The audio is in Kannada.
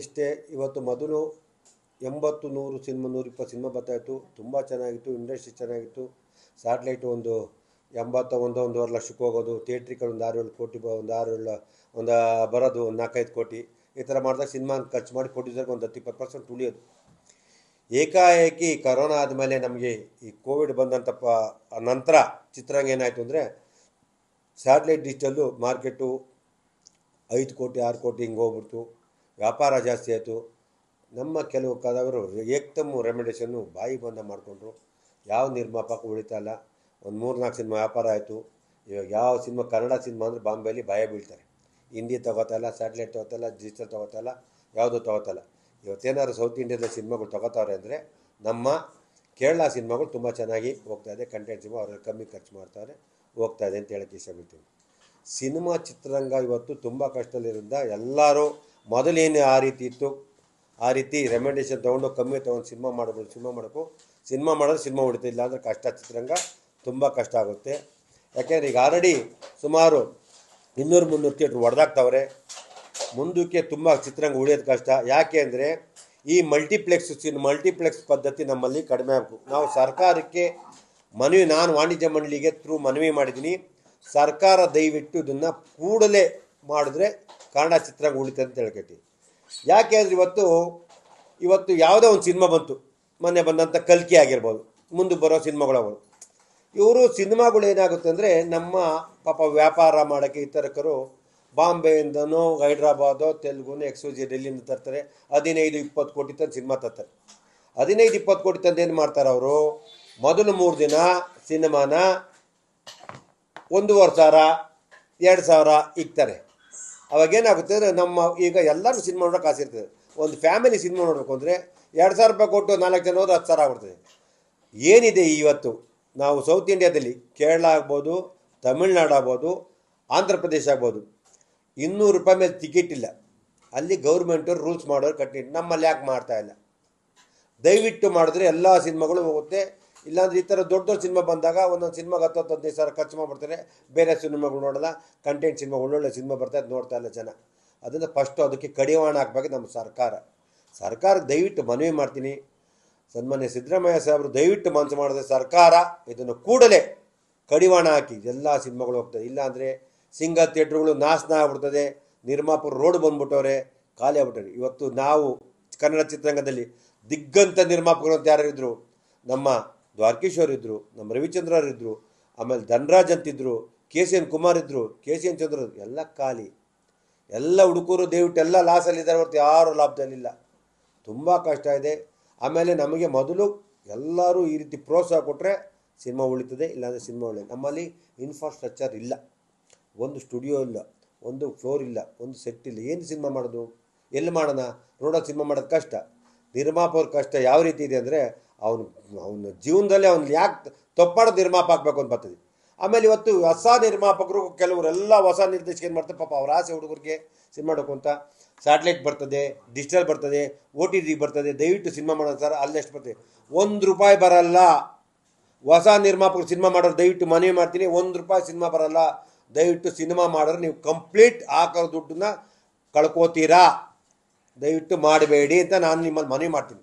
ಇಷ್ಟೇ. ಇವತ್ತು ಮೊದಲು ಎಂಬತ್ತು ನೂರು ಸಿನಿಮಾ, ನೂರಿಪ್ಪತ್ತು ಸಿನಿಮಾ ಬರ್ತಾಯಿತ್ತು. ತುಂಬ ಚೆನ್ನಾಗಿತ್ತು, ಇಂಡಸ್ಟ್ರಿ ಚೆನ್ನಾಗಿತ್ತು. ಸ್ಯಾಟ್ಲೈಟ್ ಒಂದು ಎಂಬತ್ತ ಒಂದು, ಒಂದೂವರೆ ಲಕ್ಷಕ್ಕೆ ಹೋಗೋದು ಥಿಯೇಟ್ರಿಗೆ ಒಂದು ಆರು ಏಳು ಕೋಟಿ ಒಂದು ಆರು ಏಳು ಒಂದು ಬರೋದು ಒಂದು ನಾಲ್ಕೈದು ಕೋಟಿ. ಈ ಥರ ಮಾಡಿದಾಗ ಸಿನಿಮಾ ಖರ್ಚು ಮಾಡಿ ಪ್ರೊಡ್ಯೂಸರ್ಗೆ ಒಂದು ಹತ್ತು ಇಪ್ಪತ್ತು ಪರ್ಸೆಂಟ್ ಉಳಿಯೋದು ಏಕಾಏಕಿ ಕರೋನಾ ಆದಮೇಲೆ ನಮಗೆ ಈ ಕೋವಿಡ್ ಬಂದಂಥ ಪ, ನಂತರ ಚಿತ್ರಾಂಗ ಏನಾಯಿತು ಅಂದರೆ ಸ್ಯಾಟ್ಲೈಟ್ ಡಿಜಿಟಲ್ಲು ಮಾರ್ಕೆಟು ಐದು ಕೋಟಿ, ಆರು ಕೋಟಿ ಹಿಂಗೆ ಹೋಗ್ಬಿಡ್ತು. ವ್ಯಾಪಾರ ಜಾಸ್ತಿ ಆಯಿತು. ನಮ್ಮ ಕೆಲವು ಕಾದವರು ಏಕ್ತಮ್ಮು ರೆಮಿಡೇಷನ್ನು ಬಾಯಿ ಬಂದ ಮಾಡಿಕೊಂಡ್ರು. ಯಾವ ನಿರ್ಮಾಪಕ ಉಳಿತಾ ಇಲ್ಲ. ಒಂದು ಮೂರು ನಾಲ್ಕು ಸಿನಿಮಾ ವ್ಯಾಪಾರ ಆಯಿತು. ಇವಾಗ ಯಾವ ಸಿನಿಮಾ, ಕನ್ನಡ ಸಿನಿಮಾ ಅಂದರೆ ಬಾಂಬೆಯಲ್ಲಿ ಭಯ ಬೀಳ್ತಾರೆ. ಹಿಂದಿ ತಗೋತಲ್ಲ ಸ್ಯಾಟಲೈಟ್ ತಗೋತಲ್ಲ ಡಿಜಿಟಲ್ ತಗೋತಲ್ಲ ಯಾವುದೂ ತಗೋತಲ್ಲ ಇವತ್ತೇನಾದ್ರು ಸೌತ್ ಇಂಡಿಯಾದ ಸಿನಿಮಾಗಳು ತೊಗೋತಾವ್ರೆ ಅಂದರೆ ನಮ್ಮ ಕೇರಳ ಸಿನಿಮಾಗಳು ತುಂಬ ಚೆನ್ನಾಗಿ ಹೋಗ್ತಾ ಇದೆ. ಕಂಟೆಂಟ್ ಸಿನಿಮಾ ಅವ್ರಿಗೆ ಕಮ್ಮಿ ಖರ್ಚು ಮಾಡ್ತಾರೆ. ಹೋಗ್ತಾ ಇದೆ ಅಂತ ಹೇಳಕ್ಕೆ ಇಷ್ಟಪಡ್ತೀನಿ. ಸಿನಿಮಾ ಚಿತ್ರರಂಗ ಇವತ್ತು ತುಂಬ ಕಷ್ಟದಲ್ಲಿರೋದ್ರಿಂದ ಎಲ್ಲರೂ ಮೊದಲೇನು ಆ ರೀತಿ ಇತ್ತು? ಆ ರೀತಿ ರೆಮೆಂಡೇಷನ್ ತೊಗೊಂಡು ಕಮ್ಮಿ ತೊಗೊಂಡು ಸಿನಿಮಾ ಮಾಡ್ಬೋದು ಸಿನಿಮಾ ಮಾಡೋಕು. ಸಿನಿಮಾ ಮಾಡೋದು ಸಿನಿಮಾ ಹೊಡಿತಾ ಇಲ್ಲ ಅಂದರೆ ಕಷ್ಟ ಚಿತ್ರರಂಗ, ತುಂಬ ಕಷ್ಟ ಆಗುತ್ತೆ. ಯಾಕೆಂದರೆ ಈಗ ಆಲ್ರೆಡಿ ಸುಮಾರು ಇನ್ನೂರು ಮುನ್ನೂರು ಥಿಯೇಟ್ರ್ ಹೊಡೆದಾಗ್ತವ್ರೆ ಮುಂದಕ್ಕೆ ತುಂಬ ಚಿತ್ರರಂಗ ಉಳಿಯೋದು ಕಷ್ಟ. ಯಾಕೆ ಅಂದರೆ ಈ ಮಲ್ಟಿಪ್ಲೆಕ್ಸ್ ಸಿನ್ ಮಲ್ಟಿಪ್ಲೆಕ್ಸ್ ಪದ್ಧತಿ ನಮ್ಮಲ್ಲಿ ಕಡಿಮೆ ಆಗಬೇಕು. ನಾವು ಸರ್ಕಾರಕ್ಕೆ ಮನವಿ, ನಾನು ವಾಣಿಜ್ಯ ಮಂಡಳಿಗೆ ಥ್ರೂ ಮನವಿ ಮಾಡಿದ್ದೀನಿ. ಸರ್ಕಾರ ದಯವಿಟ್ಟು ಇದನ್ನು ಕೂಡಲೇ ಮಾಡಿದ್ರೆ ಕನ್ನಡ ಚಿತ್ರರಂಗ ಉಳಿತದೆ ಅಂತ ಹೇಳ್ಕೈತಿ. ಯಾಕೆ ಅಂದರೆ ಇವತ್ತು ಇವತ್ತು ಯಾವುದೋ ಒಂದು ಸಿನಿಮಾ ಬಂತು. ಮೊನ್ನೆ ಬಂದಂಥ ಕಲ್ಕಿ ಆಗಿರ್ಬೋದು. ಮುಂದೆ ಬರೋ ಸಿನಿಮಾಗಳವರು. ಇವರು ಸಿನಿಮಾಗಳು ಏನಾಗುತ್ತೆ ಅಂದರೆ ನಮ್ಮ ಪಾಪ ವ್ಯಾಪಾರ ಮಾಡೋಕ್ಕೆ ಇತರಕರು ಬಾಂಬೆಯಿಂದನೋ ಹೈದ್ರಾಬಾದೋ ತೆಲುಗುನೋ ಎಕ್ಸೋಜಿ ಡೆಲ್ಲಿಯಿಂದ ತರ್ತಾರೆ. ಹದಿನೈದು, ಇಪ್ಪತ್ತು ಕೋಟಿ ತಂದು ಸಿನಿಮಾ ತರ್ತಾರೆ. ಹದಿನೈದು, ಇಪ್ಪತ್ತು ಕೋಟಿ ತಂದು ಏನು ಮಾಡ್ತಾರೆ ಅವರು? ಮೊದಲು ಮೂರು ದಿನ ಸಿನಿಮಾನ ಒಂದೂವರೆ ಸಾವಿರ ಎರಡು ಸಾವಿರ ಇಕ್ತಾರೆ. ಅವಾಗ ಏನಾಗುತ್ತೆ ಅಂದರೆ ನಮ್ಮ ಈಗ ಎಲ್ಲರೂ ಸಿನಿಮಾ ನೋಡೋಕೆ ಆಸೆ ಇರ್ತದೆ. ಒಂದು ಫ್ಯಾಮಿಲಿ ಸಿನಿಮಾ ನೋಡಬೇಕು ಅಂದರೆ ಎರಡು ಸಾವಿರ ರೂಪಾಯಿ ಕೊಟ್ಟು ನಾಲ್ಕು ಜನ ಹೋದ್ರೆ ಹತ್ತು ಸಾವಿರ ಆಗ್ಬಿಡ್ತದೆ. ಏನಿದೆ ಇವತ್ತು? ನಾವು ಸೌತ್ ಇಂಡಿಯಾದಲ್ಲಿ ಕೇರಳ ಆಗ್ಬೋದು, ತಮಿಳ್ನಾಡು ಆಗ್ಬೋದು, ಆಂಧ್ರ ಪ್ರದೇಶ ಆಗ್ಬೋದು. ಇನ್ನೂರು ರೂಪಾಯಿ ಮೇಲೆ ಟಿಕೆಟ್ ಇಲ್ಲ. ಅಲ್ಲಿ ಗೌರ್ಮೆಂಟು ರೂಲ್ಸ್ ಮಾಡೋರು ಕಟ್ಟಿ ನಮ್ಮಲ್ಲಿ ಯಾಕೆ ಮಾಡ್ತಾ ಇಲ್ಲ? ದಯವಿಟ್ಟು ಮಾಡಿದ್ರೆ ಎಲ್ಲ ಸಿನಿಮಾಗಳು ಹೋಗುತ್ತೆ. ಇಲ್ಲಾಂದ್ರೆ ಈ ಥರ ದೊಡ್ಡ ದೊಡ್ಡ ಸಿನಿಮಾ ಬಂದಾಗ ಒಂದೊಂದು ಸಿನಿಮಾಗೆ ಹತ್ತು ಹದಿನೈದು ಸಾವಿರ ಖರ್ಚು ಮಾಡಿಬಿಡ್ತಾರೆ. ಬೇರೆ ಸಿನಿಮಾಗಳು ನೋಡೋಲ್ಲ ಕಂಟೆಂಟ್ ಸಿನಿಮಾ ಒಳ್ಳೊಳ್ಳೆ ಸಿನಿಮಾ ಬರ್ತಾ ಇದ್ದು ನೋಡ್ತಾ ಇಲ್ಲ ಜನ. ಅದನ್ನು ಫಸ್ಟು ಅದಕ್ಕೆ ಕಡಿವಾಣ ಹಾಕ್ಬೇಕು ನಮ್ಮ ಸರ್ಕಾರ. ಸರ್ಕಾರಕ್ಕೆ ದಯವಿಟ್ಟು ಮನವಿ ಮಾಡ್ತೀನಿ. ಸನ್ಮಾನ್ಯ ಸಿದ್ದರಾಮಯ್ಯ ಸಾಹೇಬರು ದಯವಿಟ್ಟು ಮನಸ್ಸು ಮಾಡಿದ್ರೆ ಸರ್ಕಾರ ಇದನ್ನು ಕೂಡಲೇ ಕಡಿವಾಣ ಹಾಕಿ ಎಲ್ಲ ಸಿನಿಮಾಗಳು ಹೋಗ್ತದೆ ಇಲ್ಲಾಂದರೆ ಸಿಂಗಲ್ ಥಿಯೇಟ್ರುಗಳು ನಾಶನ ಆಗ್ಬಿಡ್ತದೆ. ನಿರ್ಮಾಪಕರು ರೋಡ್ ಬಂದ್ಬಿಟ್ಟವ್ರೆ, ಖಾಲಿ ಆಗ್ಬಿಟ್ಟವ್ರೆ. ಇವತ್ತು ನಾವು ಕನ್ನಡ ಚಿತ್ರರಂಗದಲ್ಲಿ ದಿಗ್ಗಂತ ನಿರ್ಮಾಪಕರು ಅಂತ ಯಾರು ಇದ್ದರು ನಮ್ಮ ದ್ವಾರಕೀಶ್ವರ್ ಇದ್ದರು ನಮ್ಮ ರವಿಚಂದ್ರರ್ ಇದ್ದರು ಆಮೇಲೆ ಧನರಾಜ್ ಅಂತಿದ್ರು, ಕೆ ಸಿ ಎನ್ ಕುಮಾರ್ ಇದ್ದರು ಕೆ ಸಿ ಎನ್ ಚಂದ್ರ ಎಲ್ಲ ಖಾಲಿ. ಎಲ್ಲ ಹುಡುಗರು ದಯವಿಟ್ಟು ಎಲ್ಲ ಲಾಸಲ್ಲಿದ್ದಾರೆ ಹೊರತು ಯಾರು ಲಾಭದಲ್ಲಿಲ್ಲ ತುಂಬ ಕಷ್ಟ ಇದೆ. ಆಮೇಲೆ ನಮಗೆ ಮೊದಲು ಎಲ್ಲರೂ ಈ ರೀತಿ ಪ್ರೋತ್ಸಾಹ ಕೊಟ್ಟರೆ ಸಿನಿಮಾ ಉಳಿತದೆ, ಇಲ್ಲಾಂದರೆ ಸಿನಿಮಾ ಉಳಿತದೆ ನಮ್ಮಲ್ಲಿ ಇನ್ಫ್ರಾಸ್ಟ್ರಕ್ಚರ್ ಇಲ್ಲ. ಒಂದು ಸ್ಟುಡಿಯೋ ಇಲ್ಲ, ಒಂದು ಫ್ಲೋರ್ ಇಲ್ಲ, ಒಂದು ಸೆಟ್ ಇಲ್ಲ. ಏನು ಸಿನಿಮಾ ಮಾಡೋದು? ಎಲ್ಲಿ ಮಾಡೋಣ? ರೋಡಲ್ಲಿ ಸಿನಿಮಾ ಮಾಡೋದು ಕಷ್ಟ. ನಿರ್ಮಾಪಕರ ಕಷ್ಟ. ಯಾವ ರೀತಿ ಇದೆ ಅಂದರೆ ಅವನು, ಅವನ ಜೀವನದಲ್ಲಿ ಅವ್ನು ಯಾಕೆ ತಪ್ಪಾಡ ನಿರ್ಮಾಪ ಆಗಬೇಕು ಅಂತ ಬರ್ತದೆ ಆಮೇಲೆ ಇವತ್ತು ಹೊಸ ನಿರ್ಮಾಪಕರು ಕೆಲವರೆಲ್ಲ ಹೊಸ ನಿರ್ದೇಶಕ ಏನು ಮಾಡ್ತಾರೆ? ಪಾಪ ಅವ್ರ ಆಸೆ ಹುಡುಗರಿಗೆ ಸಿನಿಮಾ ಅಂತ ಸ್ಯಾಟ್ಲೈಟ್ ಬರ್ತದೆ, ಡಿಜಿಟಲ್ ಬರ್ತದೆ, ಓ ಟಿ ಟಿ ಬರ್ತದೆ. ದಯವಿಟ್ಟು ಸಿನಿಮಾ ಮಾಡೋದು ಸರ್ ಅಲ್ಲೆಷ್ಟು ಬರ್ತದೆ. ಒಂದು ರೂಪಾಯಿ ಬರಲ್ಲ. ಹೊಸ ನಿರ್ಮಾಪಕರು ಸಿನಿಮಾ ಮಾಡೋರು ದಯವಿಟ್ಟು ಮನವಿ ಮಾಡ್ತೀನಿ. ಒಂದು ರೂಪಾಯಿ ಸಿನಿಮಾ ಬರಲ್ಲ. ದಯವಿಟ್ಟು ಸಿನಿಮಾ ಮಾಡೋರು ನೀವು ಕಂಪ್ಲೀಟ್ ಹಾಕೋ ದುಡ್ಡನ್ನ ಕಳ್ಕೋತೀರಾ? ದಯವಿಟ್ಟು ಮಾಡಬೇಡಿ ಅಂತ ನಾನು ನಿಮ್ಮಲ್ಲಿ ಮನವಿ ಮಾಡ್ತೀನಿ.